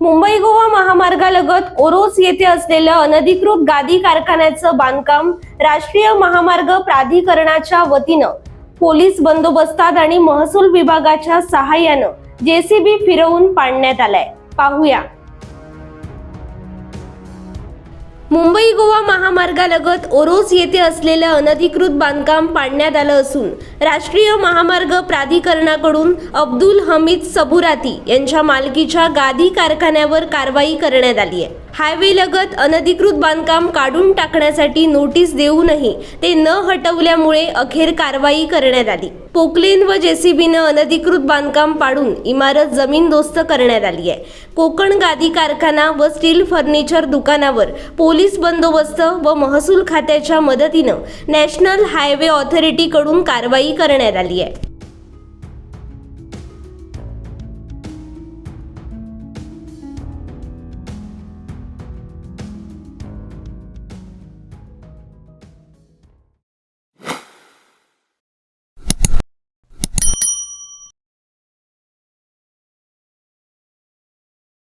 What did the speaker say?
मुंबई गोवा महामार्गालगत ओरोस येथे असलेलं अनधिकृत गादी कारखान्याचं बांधकाम राष्ट्रीय महामार्ग प्राधिकरणाच्या वतीनं पोलीस बंदोबस्तात आणि महसूल विभागाच्या सहाय्यानं जेसीबी फिरवून पाडण्यात आलाय. पाहूया. मुंबई गोवा महामार्गालगत ओरोस येथे असलेलं अनधिकृत बांधकाम पाडण्यात आलं असून राष्ट्रीय महामार्ग प्राधिकरणाकडून अब्दुल हमीद सबुराती यांच्या मालकीच्या गादी कारखान्यावर कारवाई करण्यात आली आहे. हायवे लगत अनधिकृत बांधकाम काढून टाकण्यासाठी नोटीस देऊनही ते न हटवल्यामुळे अखेर कारवाई करण्यात आली. पोकलेन व जेसीबीनं अनधिकृत बांधकाम पाडून इमारत जमीनदोस्त करण्यात आली आहे. कोकण गादी कारखाना व स्टील फर्निचर दुकानावर पोलीस बंदोबस्त व महसूल खात्याच्या मदतीनं नॅशनल हायवे ऑथॉरिटीकडून कारवाई करण्यात आली आहे.